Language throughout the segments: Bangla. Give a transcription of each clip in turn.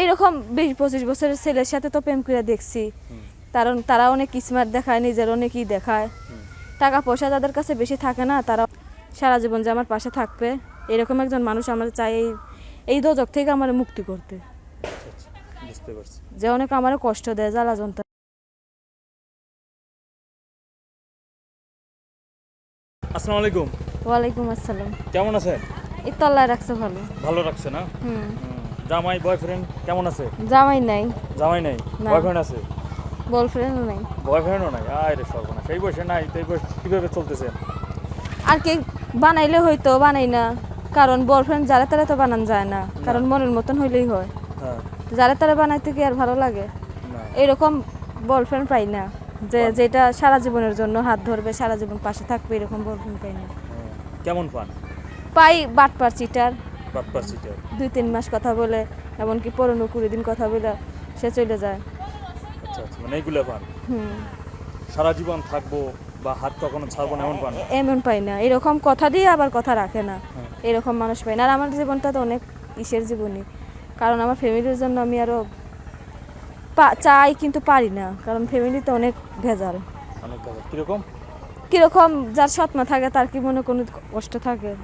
এইরকম বিশ পঁচিশ বছরের ছেলের সাথে তো প্রেম করে দেখছি। কারণ তারা অনেক স্মার্ট দেখায় নিজের অনেকই দেখায়। টাকা পয়সা তাদের কাছে বেশি থাকে না তারা সারা জীবন যে আমার পাশে থাকবে এরকম একজন মানুষ আমার চাই এই এই দোজক থেকে আমার মুক্তি করতে। আচ্ছা আচ্ছা যে অনেক আমার কষ্ট দেয় জ্বালা যন্ত্রণা। আসসালামু আলাইকুম। ওয়ালাইকুম আসসালাম। কেমন আছেন? এই রাখছে ভালো। ভালো রাখছে না? হুম। জামাই বয়ফ্রেন্ড কেমন আছে? জামাই নাই। জামাই নাই। বয়ফ্রেন্ড আছে? বয়ফ্রেন্ডও নাই। বয়ফ্রেন্ডও নাই? আয় রে সর্বনা সেই বয়সে নাই তো এই বয়স কীভাবে চলতেছে? আর কে বানাইলে হয়তো বানাই না। কারণ বয়ফ্রেন্ড যারা তারা তো বানান যায় না। কারণ মনের মতন হইলেই হয়। হ্যাঁ। যারা তারা বানাইতে কি আর ভালো লাগে? না। এরকম বয়ফ্রেন্ড পাই না। যে যেটা সারা জীবনের জন্য হাত ধরবে সারা জীবন পাশে থাকবে এরকম বয়ফ্রেন্ড পাই না। হ্যাঁ। কেমন পান? পাই বাটপার চিটার। দুই তিন মাস কথা বলে এমনকি পনেরো কুড়ি দিন কথা বলে সে চলে যায়। আচ্ছা আচ্ছা মানে এইগুলো পান হুম। সারা জীবন থাকব বা হাত কখনো ছাড়বো না এমন পান এমন পাই না। এরকম কথা দিয়ে আবার কথা রাখে না। হ্যাঁ। এরকম মানুষ পাই না। আর আমার জীবনটা তো অনেক ইসের জীবনই। কারণ আমার ফ্যামিলির জন্য আমি আরও চাই কিন্তু পারি না। কারণ ফ্যামিলিতে অনেক ভেজাল। অনেক কথা কীরকম? কীরকম যার সৎমা থাকে তার কি মনে কোনো কষ্ট থাকে?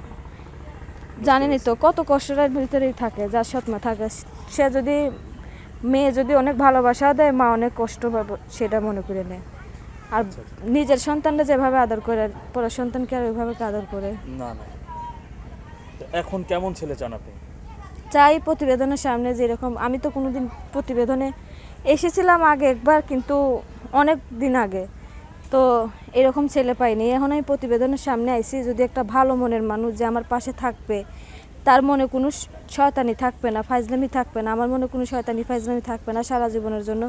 জানেনই তো কত কষ্টের ভিতরেই থাকে যার সৎমা থাকে। সে যদি মেয়ে যদি অনেক ভালোবাসা দেয় মা অনেক কষ্ট পাবে সেটা মনে করে নেয়। আর নিজের সন্তানরা যেভাবে আদর করে পরের সন্তানকে আর ওইভাবে আদর করে? না না। তো এখন কেমন ছেলে চান আপনি? চাই প্রতিবেদনের সামনে যেরকম আমি তো কোনোদিন প্রতিবেদনে এসেছিলাম আগে একবার কিন্তু অনেক দিন আগে। তো এরকম ছেলে পাইনি। এখন আমি প্রতিবেদনের সামনে আইছি যদি একটা ভালো মনের মানুষ যে আমার পাশে থাকবে তার মনে কোনো শয়তানি থাকবে না ফাইজলামি থাকবে না আমার মনে কোনো শয়তানি ফাইজলামি থাকবে না সারা জীবনের জন্য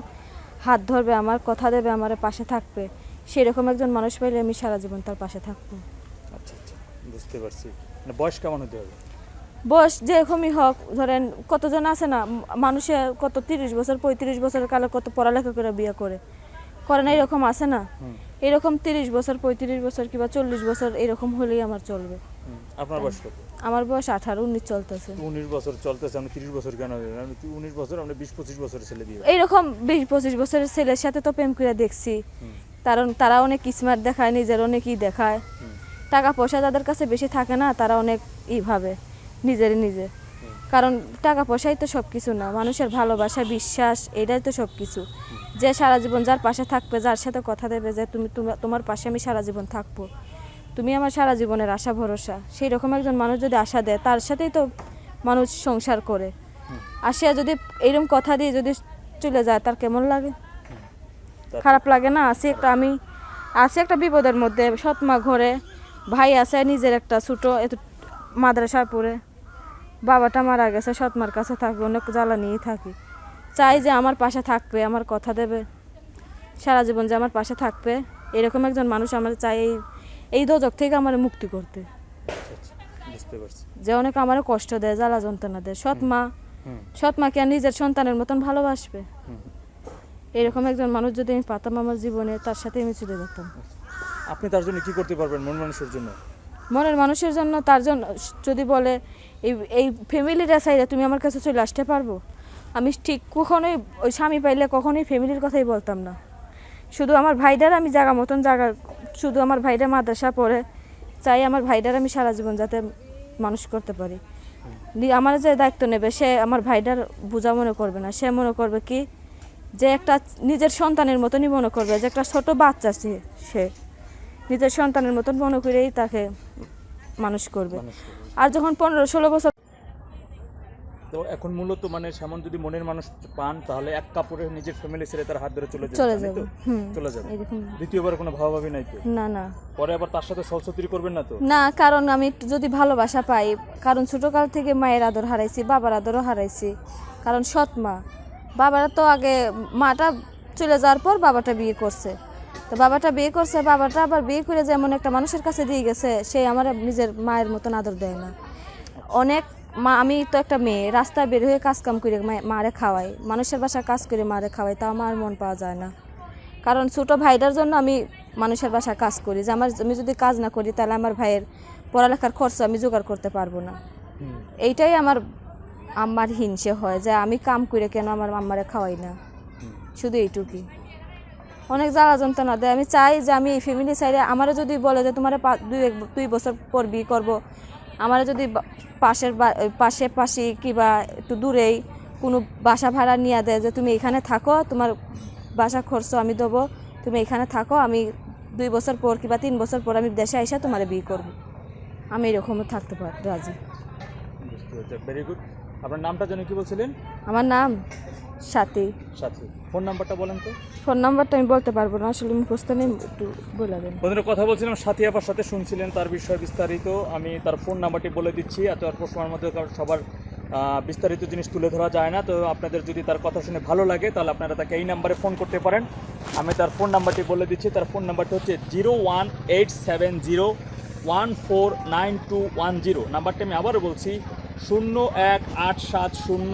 হাত ধরবে আমার কথা দেবে আমার পাশে থাকবে। সেরকম একজন মানুষ পাইলে আমি সারা জীবন তার পাশে থাকব। আচ্ছা আচ্ছা বুঝতে পারছি। মানে বয়স কেমন হতে হবে বয়স যেরকমই হোক ধরেন কতজন আছে না মানুষে কত তিরিশ বছর পঁয়ত্রিশ বছরের কালে কত পড়ালেখা করে বিয়ে করে। করে না এরকম আছে না? এরকম তিরিশ বছর পঁয়ত্রিশ বছর কিংবা চল্লিশ বছর এরকম হলেই আমার চলবে। আপনার বয়স কত? আমার বয়স আঠারো উনিশ চলতেছে। উনিশ বছর চলতেছে আপনি তিরিশ বছর কেন উনিশ বছর আপনি বিশ পঁচিশ বছরের ছেলে দিয়ে এইরকম বিশ পঁচিশ বছরের ছেলের সাথে তো প্রেম করে দেখছি। কারণ তারা অনেক স্মার্ট দেখায় নিজের অনেকই দেখায়। টাকা পয়সা তাদের কাছে বেশি থাকে না তারা অনেক ই ভাবে নিজেরই নিজে। কারণ টাকা পয়সাই তো সব কিছু না, মানুষের ভালোবাসা, বিশ্বাস, এটাই তো সব কিছু যে সারা জীবন যার পাশে থাকবে, যার সাথে কথা দেবে যে তুমি, তোমা- তোমার পাশে আমি সারা জীবন থাকব। তুমি আমার সারা জীবনের আশা, ভরসা। সেই রকম একজন মানুষ যদি আশা দেয়, তার সাথেই তো মানুষ সংসার করে। সে যদি এইরকম কথা দিয়ে যদি চলে যায়, তার কেমন লাগে? খারাপ লাগে না? আছি একটা আমি, আছি একটা বিপদের মধ্যে সৎমা ঘরে, ভাই আছে নিজের একটা ছোটো, এত মাদ্রাসায় পড়ে। বাবাটা মারা গেছে সৎমার কাছে থাকবে অনেক জ্বালা নিয়েই থাকি। চাই যে আমার পাশে থাকবে আমার কথা দেবে। সারা জীবন যে আমার পাশে থাকবে এরকম একজন মানুষ আমার চাই এই এই দোজক থেকে আমার মুক্তি করতে। যে অনেক আমার কষ্ট দেয় জ্বালা যন্ত্রণা দেয়। সৎ মা সৎ মাকে আর নিজের সন্তানের মতন ভালোবাসবে? এরকম একজন মানুষ যদি আমি পাতাম আমার জীবনে তার সাথে আমি চলে যেতাম। আপনি তার জন্য কি করতে পারবেন মন মানুষের জন্য? মনের মানুষের জন্য, তার জন্য, যদি বলে, এই এই ফ্যামিলিটা চাইলে তুমি আমার কাছে চলে আসতে পারব? আমি ঠিক কখনোই, ওই স্বামী পাইলে কখনোই ফ্যামিলির কথাই বলতাম না। শুধু আমার ভাইটার আমি জায়গা মতন জায়গা শুধু আমার ভাইটা মাদ্রাসা পড়ে, চাই আমার ভাইটার আমি সারা জীবন যাতে মানুষ করতে পারি। আমার যে দায়িত্ব নেবে, সে আমার ভাইটার বোঝা মনে করবে না। সে মনে করবে কি, যে একটা নিজের সন্তানের মতনই মনে করবে, যে একটা ছোট বাচ্চা সে। নিজের সন্তানের মতন মনে করেই তাকে মানুষ করবে। আর যখন পনেরো ষোলো বছর তো এখন মূলত মানে সেমন যদি মনের মানুষ পান তাহলে এক কাপড়ে নিজের ফ্যামিলি ছেড়ে তার হাত ধরে চলে যাবে। চলে যাবে। চলে যাবে। দ্বিতীয়বার কোনো ভাবাভাবি নাই তো? না না। পরে আবার তার সাথে সলসতিরি করবেন না তো? না কারণ আমি একটু যদি ভালোবাসা পাই কারণ ছোটকাল থেকে মায়ের আদর হারাইছি বাবার আদরও হারাইছি। কারণ সৎ মা। বাবারা তো আগে মাটা চলে যাওয়ার পর বাবাটা বিয়ে করছে। তো বাবাটা বিয়ে করছে বাবাটা আবার বিয়ে করে যেমন একটা মানুষের কাছে দিয়ে গেছে সে আমার নিজের মায়ের মতন আদর দেয় না। অনেক মা আমি তো একটা মেয়ে রাস্তায় বের হয়ে কাজ কাম করে মারে খাওয়াই। মানুষের বাসায় কাজ করে মারে খাওয়াই তা আমার মন পাওয়া যায় না। কারণ ছোটো ভাইটার জন্য আমি মানুষের বাসায় কাজ করি। যে আমার আমি যদি কাজ না করি তাহলে আমার ভাইয়ের পড়ালেখার খরচ আমি জোগাড় করতে পারব না। এইটাই আমার আমার হিংসে হয় যে আমি কাম করে কেন আমার আম্মারে খাওয়াই না। শুধু এইটুকুই। অনেক জ্বালা যন্ত্রণা দেয়। আমি চাই যে আমি এই ফ্যামিলি সাইডে আমারও যদি বলে যে তোমার দুই এক- দুই বছর পর বিয়ে করব আমার যদি পাশের পাশে পাশে কিবা একটু দূরেই কোনো বাসা ভাড়া নিয়ে দেয় যে তুমি এখানে থাকো তোমার বাসা খরচ আমি দেবো তুমি এখানে থাকো আমি দুই বছর পর কিবা তিন বছর পর আমি দেশে এসে তোমার বিয়ে করব। আমি এরকমও থাকতে পারি রাজি। ভেরি গুড আপনার নামটা যেন কি বলছিলেন? আমার নাম সাথী। সাথী। ফোন নাম্বারটা বলেন তো। ফোন নাম্বারটা আমি বলতে পারব না আসলে মুখস্থ নেই একটু বলে দেন। বন্ধুরা কথা বলছিলাম সাথী আপার সাথে শুনছিলেন তার বিষয়ে বিস্তারিত। আমি তার ফোন নাম্বারটি বলে দিচ্ছি এত অল্প সময়ের মধ্যে সবার বিস্তারিত জিনিস তুলে ধরা যায় না। তো আপনাদের যদি তার কথা শুনে ভালো লাগে তাহলে আপনারা তাকে এই নাম্বারে ফোন করতে পারেন। আমি তার ফোন নাম্বারটি বলে দিচ্ছি তার ফোন নাম্বারটি হচ্ছে zero one eight seven zero one four nine two one zero. নাম্বারটি আমি আবারও বলছি শূন্য এক আট সাত শূন্য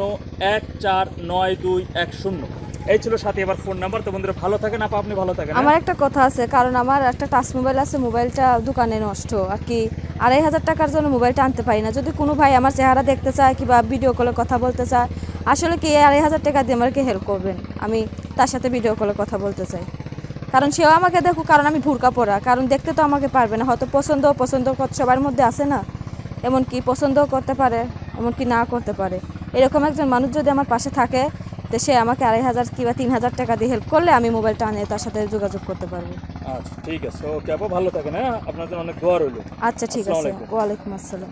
এক চার নয় দুই এক শূন্য। এই ছিল সাথে এবার ফোন নাম্বার। তো বন্ধুরা ভালো থাকেন আপা আপনি ভালো থাকেন হ্যাঁ? আমার একটা কথা আছে কারণ আমার একটা টাচ মোবাইল আছে মোবাইলটা দোকানে নষ্ট আর কি আড়াই হাজার টাকার জন্য মোবাইলটা আনতে পারি না। যদি কোনো ভাই আমার চেহারা দেখতে চায় কিংবা ভিডিও কলে কথা বলতে চায় আসলে কি এই আড়াই হাজার টাকা দিয়ে আমাকে হেল্প করবেন? আমি তার সাথে ভিডিও কলে কথা বলতে চাই। কারণ সেও আমাকে দেখুক কারণ আমি ভুরকা পড়া কারণ দেখতে তো আমাকে পারবে না হয়তো পছন্দ পছন্দ সবার মধ্যে আছে না। এমন কি পছন্দও করতে পারে এমনকি না করতে পারে। এরকম একজন মানুষ যদি আমার পাশে থাকে তো সে আমাকে আড়াই হাজার কিংবা তিন হাজার টাকা দিয়ে হেল্প করলে আমি মোবাইলটা আনে তার সাথে যোগাযোগ করতে পারব। আচ্ছা ঠিক আছে। ওকে আপু ভালো থাকেন হ্যাঁ? আপনার জন্য অনেক দোয়া রইল। আচ্ছা ঠিক আছে। আলাইকুম। ওয়ালাইকুম আসসালাম।